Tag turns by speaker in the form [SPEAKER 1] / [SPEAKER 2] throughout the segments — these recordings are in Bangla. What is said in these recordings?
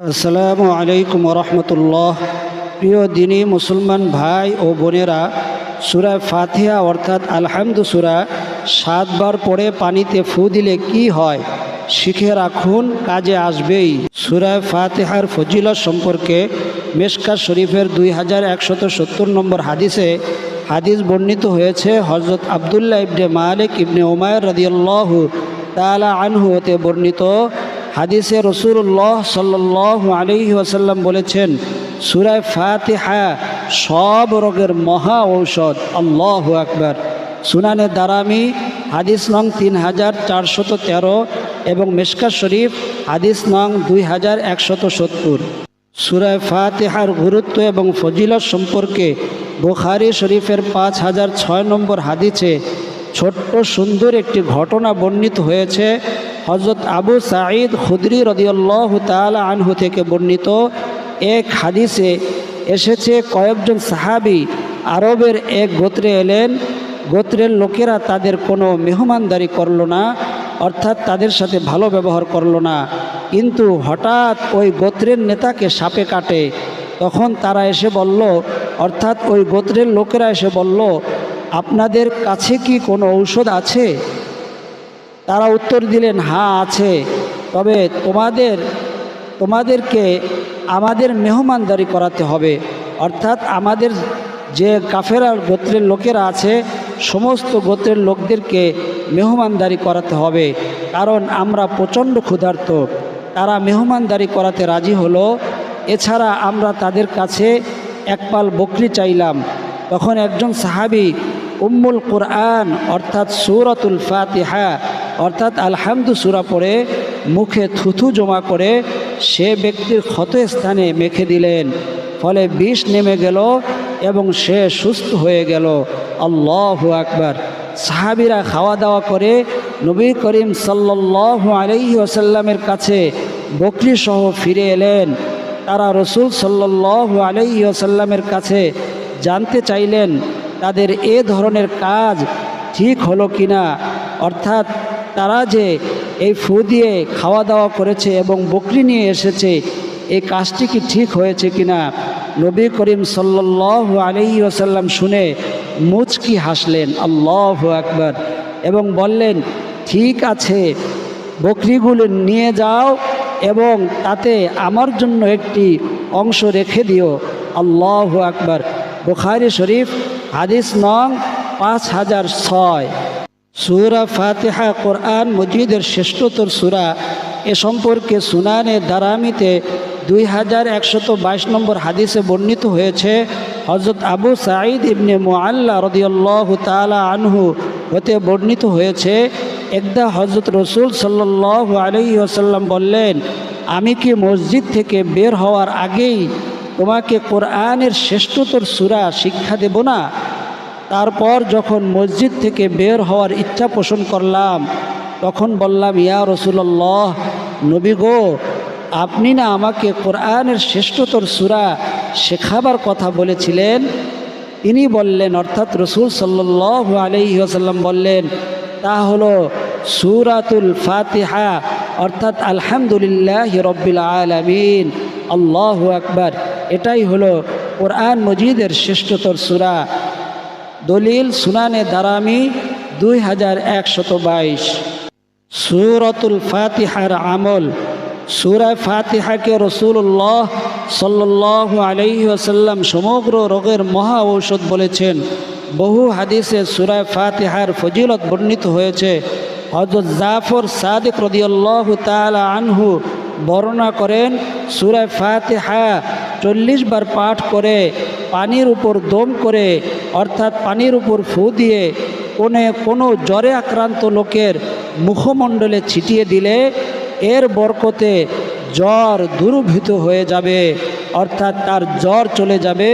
[SPEAKER 1] আসসালামু আলাইকুম রহমতুল্লাহ প্রিয় দিনী মুসলমান ভাই ও বোনেরা, সুরা ফাতিহা অর্থাৎ আলহামদু সুরা সাতবার পরে পানিতে ফু দিলে কি হয়? শিখে রাখুন, কাজে আসবেই। সুরা ফাতিহার ফজিলত সম্পর্কে মেশকা শরীফের দুই হাজার একশত সত্তর নম্বর হাদিসে হাদিস বর্ণিত হয়েছে হজরত আবদুল্লাহ ইবনে মালিক ইবনে ওমায়ের রদিয়াল্লাহু তালা আনহু হতে বর্ণিত হাদিসে রসুল্লাহ সাল্লাহ আলহি ওয়াসাল্লাম বলেছেন, সুরায় ফাতিহা সব রোগের মহা ঔষধ, আল্লাহ আকবার। সুনানে দারামি, হাদিস নং তিন হাজার চারশত তেরো এবং মেশকা শরীফ, হাদিস নং দুই হাজার একশত সত্তর। সুরায় ফাতিহার গুরুত্ব এবং ফজিলত সম্পর্কে বুখারি শরীফের পাঁচ হাজার ছয় নম্বর হাদিসে ছোট্ট সুন্দর একটি ঘটনা বর্ণিত হয়েছে। হজরত আবু সাঈদ খুদরি রদিয়াল্লাহ তালা আনহু থেকে বর্ণিত এক হাদিসে এসেছে, কয়েকজন সাহাবি আরবের এক গোত্রে এলেন। গোত্রের লোকেরা তাদের কোনো মেহমানদারি করল না, অর্থাৎ তাদের সাথে ভালো ব্যবহার করল না। কিন্তু হঠাৎ ওই গোত্রের নেতাকে সাপে কাটে। তখন তারা এসে বলল, অর্থাৎ ওই গোত্রের লোকেরা এসে বলল, আপনাদের কাছে কি কোনো ঔষধ আছে? তারা উত্তর দিলেন হ্যাঁ আছে। তবে তোমাদের, তোমাদেরকে আমাদের মেহমানদারি করাতে হবে। অর্থাৎ আমাদের যে কাফেরার গোত্রের লোকেরা আছে, সমস্ত গোত্রের লোকদেরকে মেহমানদারি করাতে হবে। কারণ আমরা প্রচণ্ড ক্ষুধার্ত। তারা মেহমানদারি করাতে রাজি হলো। এছাড়া আমরা তাদের কাছে একপাল বকরি চাইলাম। তখন একজন সাহাবি উম্মুল কোরআন, অর্থাৎ সুরতুল ফাতিহা অর্থাৎ আলহামদু সুরা পড়ে মুখে থুথু জমা করে সে ব্যক্তির ক্ষত স্থানে মেখে দিলেন। ফলে বিষ নেমে গেল এবং সে সুস্থ হয়ে গেল। আল্লাহ আকবার। সাহাবিরা খাওয়া দাওয়া করে নবী করিম সাল্লাহ আলহি আসাল্লামের কাছে বকরি সহ ফিরে এলেন। তারা রসুল সাল্লাহ আলহি আসাল্লামের কাছে জানতে চাইলেন, তাদের এ ধরনের কাজ ঠিক হলো কিনা? অর্থাৎ তারা যে এই ফু দিয়ে খাওয়া দাওয়া করেছে এবং বকরি নিয়ে এসেছে এই কাজটি কি ঠিক হয়েছে কিনা? নবী করিম সাল্লাহ আলহি আসাল্লাম শুনে মুচকি হাসলেন, আল্লাহ আকবর। এবং বললেন, ঠিক আছে, বকরিগুলো নিয়ে যাও এবং তাতে আমার জন্য একটি অংশ রেখে দিও। আল্লাহ আকবর। বুখারি শরীফ, হাদিস নং পাঁচ হাজার ছয়। সুরা ফাতেহা কোরআন মজিদের শ্রেষ্ঠতর সুরা। এ সম্পর্কে সুনানে দারামিতে দুই হাজার একশত বাইশ নম্বর হাদিসে বর্ণিত হয়েছে হজরত আবু সাঈদ ইবনে মোয়াল্লা রদিয়াল্লাহ তালা আনহু হতে বর্ণিত হয়েছে, একদা হজরত রসুল সাল্লাহ আলহি আসাল্লাম বললেন, আমি কি মসজিদ থেকে বের হওয়ার আগেই তোমাকে কোরআনের শ্রেষ্ঠতর সুরা শিক্ষা দেব না? তারপর যখন মসজিদ থেকে বের হওয়ার ইচ্ছা পোষণ করলাম, তখন বললাম, ইয়া রসুল্লাহ নবী গো, আপনি না আমাকে কোরআনের শ্রেষ্ঠতর সুরা শেখাবার কথা বলেছিলেন? তিনি বললেন, অর্থাৎ রসুল সাল্লাহ আলহি আসাল্লাম বললেন, তা হলো সুরাতুল ফাতিহা, অর্থাৎ আলহামদুলিল্লাহ রব্বিল আলমিন, আল্লাহ আকবার। এটাই হলো কোরআন মজিদের শ্রেষ্ঠতর সুরা। দলিল সুনানে দারামি দুই হাজার একশত বাইশ। সুরতুল ফাতিহার আমল। সুরায় ফাতিহাকে রসুল্লাহ সাল্লাহ আলহি সমগ্র রোগের মহা ঔষধ বলেছেন। বহু হাদিসে সুরায় ফাতিহার ফজিলত বর্ণিত হয়েছে। হজরত জাফর সাদিক রদিয়াল্লাহ তালা আনহু বর্ণনা করেন সুরায় ফাতিহা চল্লিশ বার পাঠ করে পানির উপর দম করে, অর্থাৎ পানির উপর ফু দিয়ে কোনে কোনো জ্বরে আক্রান্ত লোকের মুখমণ্ডলে ছিটিয়ে দিলে এর বরকতে জ্বর দুর্ভূত হয়ে যাবে। অর্থাৎ তার জ্বর চলে যাবে,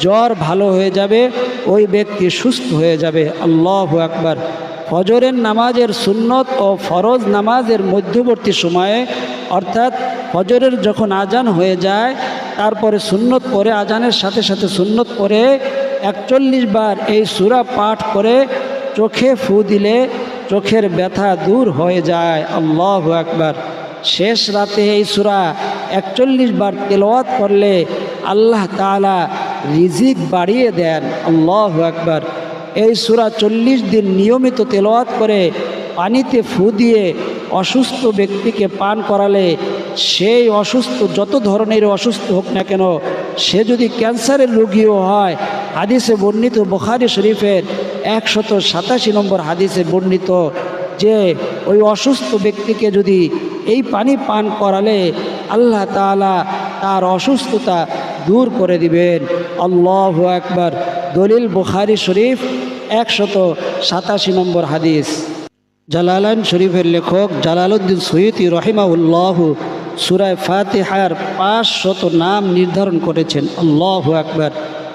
[SPEAKER 1] জ্বর ভালো হয়ে যাবে, ওই ব্যক্তি সুস্থ হয়ে যাবে। আল্লাহ আকবার। ফজরের নামাজের সুন্নত ও ফরজ নামাজের মধ্যবর্তী সময়ে, অর্থাৎ ফজরের যখন আজান হয়ে যায় তারপরে সুন্নত পরে আজানের সাথে সাথে সুন্নত পরে একচল্লিশ বার এই সুরা পাঠ করে চোখে ফু দিলে চোখের ব্যথা দূর হয়ে যায়। আল্লাহ একবার শেষ রাতে এই সুরা একচল্লিশ বার তেলাওয়াত করলে আল্লাহ তাআলা রিজিক বাড়িয়ে দেন। আল্লাহ একবার এই সুরা চল্লিশ দিন নিয়মিত তেলাওয়াত করে পানিতে ফু দিয়ে অসুস্থ ব্যক্তিকে পান করালে সেই অসুস্থ, যত ধরনের অসুস্থ হোক না কেন, সে যদি ক্যান্সারের রোগীও হয়, হাদিসে বর্ণিত বুখারি শরীফের একশত সাতাশি নম্বর হাদিসে বর্ণিত যে ওই অসুস্থ ব্যক্তিকে যদি এই পানি পান করালে আল্লাহ তাআলা তার অসুস্থতা দূর করে দিবেন। আল্লাহ একবার দলিল বুখারি শরীফ একশত সাতাশি নম্বর হাদিস। জালালান শরীফের লেখক জালালউদ্দিন সৈয়দি রহিমাউল্লাহ সুরায় ফাতেহার পাঁচ শত নাম নির্ধারণ করেছেন। আল্লাহ আকবর।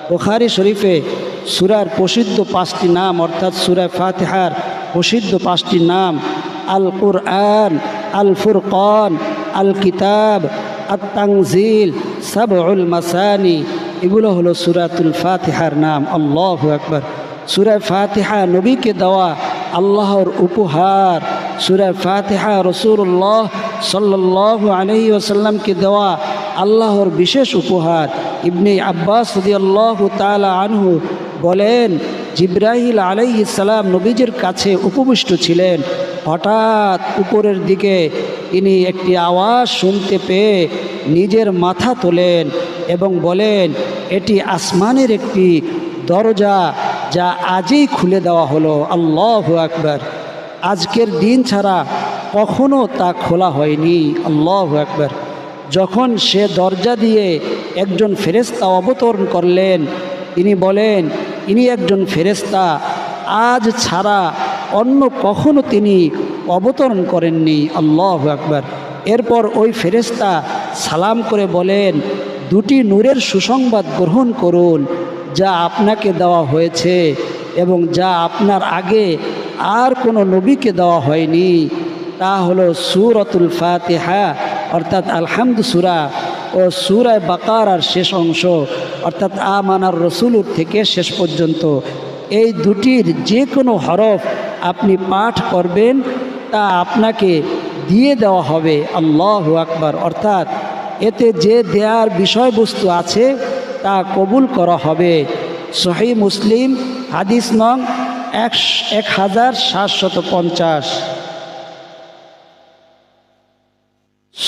[SPEAKER 1] বুখারি শরীফে সুরার প্রসিদ্ধ পাঁচটি নাম, অর্থাৎ সুরায় ফাতেহার প্রসিদ্ধ পাঁচটি নাম আল কুরআন আল ফুরকান আল কিতাব আত তাংজিল সাবউল মাসানি, এগুলো হলো সুরাতুল ফাতেহার নাম। আল্লাহ আকবর। সুরায় ফাতিহা নবীকে দেওয়া আল্লাহর উপহার। সুরায় ফাতিহা রসুল্লাহ সাল্লাহ আলহি ওসাল্লামকে দেওয়া আল্লাহর বিশেষ উপহার। ইবনে আব্বাস আল্লাহ তালা আনহু বলেন জিব্রাহিল আলাইহি সালাম নবীজের কাছে উপবিষ্ট ছিলেন। হঠাৎ উপরের দিকে তিনি একটি আওয়াজ শুনতে পেয়ে নিজের মাথা তোলেন এবং বলেন, এটি আসমানের একটি দরজা যা আজই খুলে দেওয়া হলো। আল্লাহ আকবার। আজকের দিন ছাড়া কখনো তা খোলা হয়নি। আল্লাহ একবার যখন সে দরজা দিয়ে একজন ফেরেস্তা অবতরণ করলেন, তিনি বলেন, ইনি একজন ফেরেস্তা আজ ছাড়া অন্য কখনো তিনি অবতরণ করেননি। আল্লাহ আকবার। এরপর ওই ফেরেস্তা সালাম করে বলেন, দুটি নূরের সুসংবাদ গ্রহণ করুন, যা আপনাকে দেওয়া হয়েছে এবং যা আপনার আগে আর কোনো নবীকে দেওয়া হয়নি। তা হলো সুরতুল ফাতেহা, অর্থাৎ আলহামদু সুরা ও সুরায় বাকার আর শেষ অংশ, অর্থাৎ আমানার রসুলুর থেকে শেষ পর্যন্ত। এই দুটির যে কোনো হরফ আপনি পাঠ করবেন, তা আপনাকে দিয়ে দেওয়া হবে আল্লাহ আকবার, অর্থাৎ এতে যে দেয়ার বিষয়বস্তু আছে তা কবুল করা হবে। সহি মুসলিম, হাদিস নং এক হাজার সাতশত পঞ্চাশ।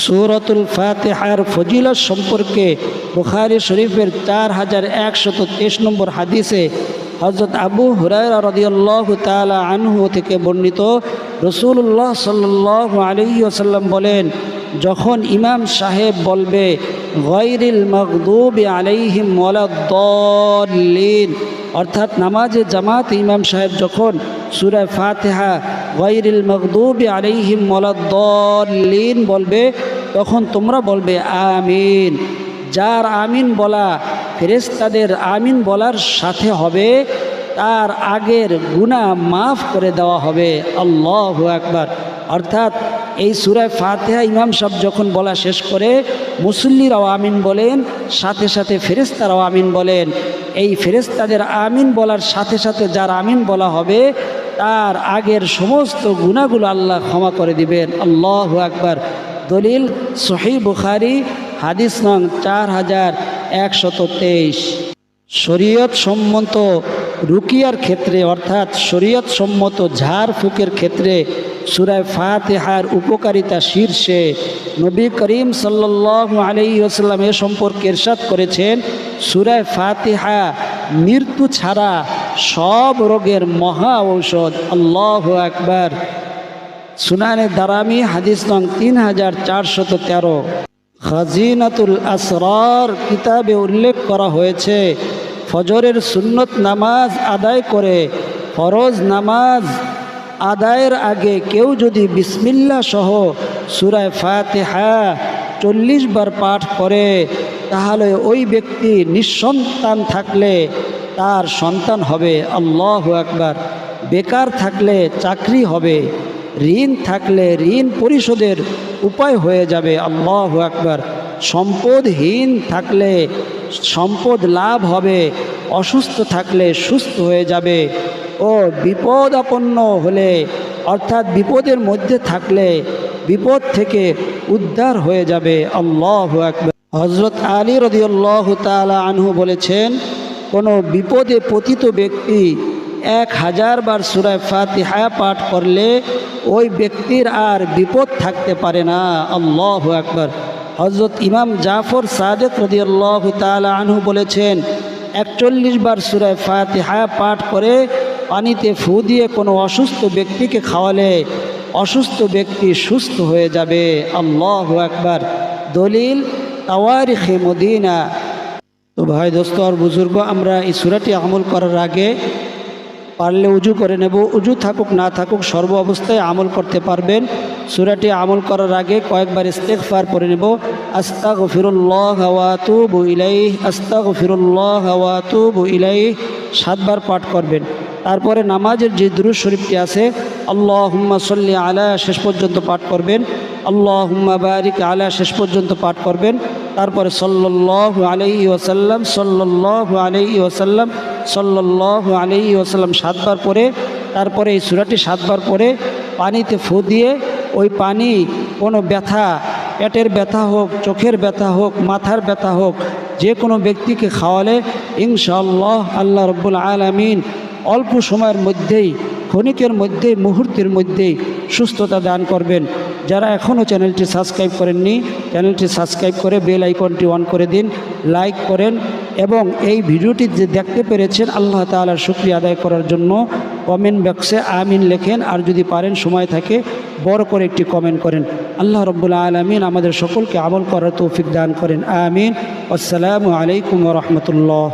[SPEAKER 1] সুরতুল ফাতেহার ফজিলত সম্পর্কে বুখারি শরীফের চার হাজার একশত তেইশ নম্বর হাদিসে হজরত আবু হুরায়রা রদিয়াল্লাহ তালা আনহু থেকে বর্ণিত রসুল্লাহ সাল্লাহ আলী আসাল্লাম বলেন, যখন ইমাম সাহেব বলবে গৈরিল মকদুব আলাইহিম ওয়ালাদ্দলিন অর্থাৎ নামাজে জামাত ইমাম সাহেব যখন সুরায় ফাতেহা গৈরিল মকদুব আলাইহিম ওয়ালাদ্দলিন বলবে তখন তোমরা বলবে, আমিন। যার আমিন বলা ফেরেস্তাদের আমিন বলার সাথে হবে, তার আগের গুণা মাফ করে দেওয়া হবে। আল্লাহ একবার অর্থাৎ এই সুরায় ফাতেহা ইমাম সাহেব যখন বলা শেষ করে, মুসল্লিরাও আমিন বলেন, সাথে সাথে ফেরেস্তারাও আমিন বলেন। এই ফেরেস্তাদের আমিন বলার সাথে সাথে যার আমিন বলা হবে, তার আগের সমস্ত গুণাগুলো আল্লাহ ক্ষমা করে দিবেন। আল্লাহ আকবার। দলিল, সহি বুখারি, হাদিস নং চার হাজার একশত তেইশ। শরীয়ত সম্মত রুকিয়ার ক্ষেত্রে, অর্থাৎ শরীয়ত সম্মত ঝাড় ফুকের ক্ষেত্রে সুরায় ফাতেহার উপকারিতা শীর্ষে নবী করিম সাল্লাহ আলি আসাল্লাম এ সম্পর্কে এরশাদ করেছেন, সুরায় ফাতেহা মৃত্যু ছাড়া সব রোগের মহা ঔষধ। আল্লাহ আকবার। সুনানে দারামি, হাদিস নং তিন হাজার চারশত তেরো। খাজিনাতুল আসরার কিতাবে উল্লেখ করা হয়েছে, ফজরের সুন্নত নামাজ আদায় করে, ফরজ নামাজ আদায়ের আগে কেউ যদি বিসমিল্লা সহ সুরায় ফাতেহা চল্লিশ বার পাঠ করে, তাহলে ওই ব্যক্তি নিঃসন্তান থাকলে তার সন্তান হবে আল্লাহ একবার বেকার থাকলে চাকরি হবে। ঋণ থাকলে ঋণ পরিশোধের উপায় হয়ে যাবে, আল্লাহ একবার সম্পদহীন থাকলে সম্পদ লাভ হবে, অসুস্থ থাকলে সুস্থ হয়ে যাবে। ও বিপদ আপন্ন হলে, অর্থাৎ বিপদের মধ্যে থাকলে বিপদ থেকে উদ্ধার হয়ে যাবে, আল্লাহ আকবর। হজরত আলী রদিউল্লাহ তালা আনহু বলেছেন, কোনো বিপদে পতিত ব্যক্তি এক হাজার বার সুরায় ফাতিহা পাঠ করলে ওই ব্যক্তির আর বিপদ থাকতে পারে না। আল্লাহ আকবর। হজরত ইমাম জাফর সাদেক রদিয়াল্লাহ তালা আনহু বলেছেন, একচল্লিশ বার সুরায় ফাতিহা পাঠ করে পানিতে ফু দিয়ে কোনো অসুস্থ ব্যক্তিকে খাওয়ালে অসুস্থ ব্যক্তি সুস্থ হয়ে যাবে। আল্লাহ আকবার। দলিল, তাওয়ারিখে মদিনা। তো ভাই দোস্ত আর বুজুর্গ, আমরা এই সুরাটি আমল করার আগে পারলে উজু করে নেব। উজু থাকুক, না থাকুক, সর্ব অবস্থায় আমল করতে পারবেন। সুরাটি আমল করার আগে কয়েকবার ইস্তেকফার পরে নেব। আস্তা গফিরুল্লাহ হাওয়াতু বু ইলাই আস্তা গফিরুল্লাহ হাওয়াতু বু ইলাই সাতবার পাঠ করবেন। তারপরে নামাজের যে দুরুজ শরীফটি আছে আল্লাহ হুম্মা সল্লি আলা, শেষ পর্যন্ত পাঠ করবেন। আল্লাহ হুম্মা বারিক আলা, শেষ পর্যন্ত পাঠ করবেন। তারপরে সল্লাহ আলাইহি ওয়াসাল্লাম সল্লাহ আলাইহি ওয়াসাল্লাম সল্লাহ আলাইহি ওয়াসাল্লাম সাতবার পরে তারপরে এই সুরাটি সাতবার পরে পানিতে ফু দিয়ে ওই পানি কোনো ব্যথা, পেটের ব্যথা হোক, চোখের ব্যথা হোক, মাথার ব্যথা হোক, যে কোনো ব্যক্তিকে খাওয়ালে ইনশাআল্লাহ আল্লাহ রব্বুল আলমিন অল্প সময়ের মধ্যেই, ক্ষণিকের মধ্যেই, মুহূর্তের মধ্যেই সুস্থতা দান করবেন। যারা এখনও চ্যানেলটি সাবস্ক্রাইব করেননি, চ্যানেলটি সাবস্ক্রাইব করে বেল আইকনটি অন করে দিন, লাইক করেন এবং এই ভিডিওটি যে দেখতে পেরেছেন, আল্লাহ তালার শুক্রিয়া আদায় করার জন্য কমেন্ট বক্সে আমিন লেখেন। আর যদি পারেন, সময় থাকে, বড় করে একটি কমেন্ট করেন। আল্লাহ রব্বুল্লা আলমিন আমাদের সকলকে আমল করার তৌফিক দান করেন। আমিন। আসসালামু আলাইকুম রহমতুল্লাহ।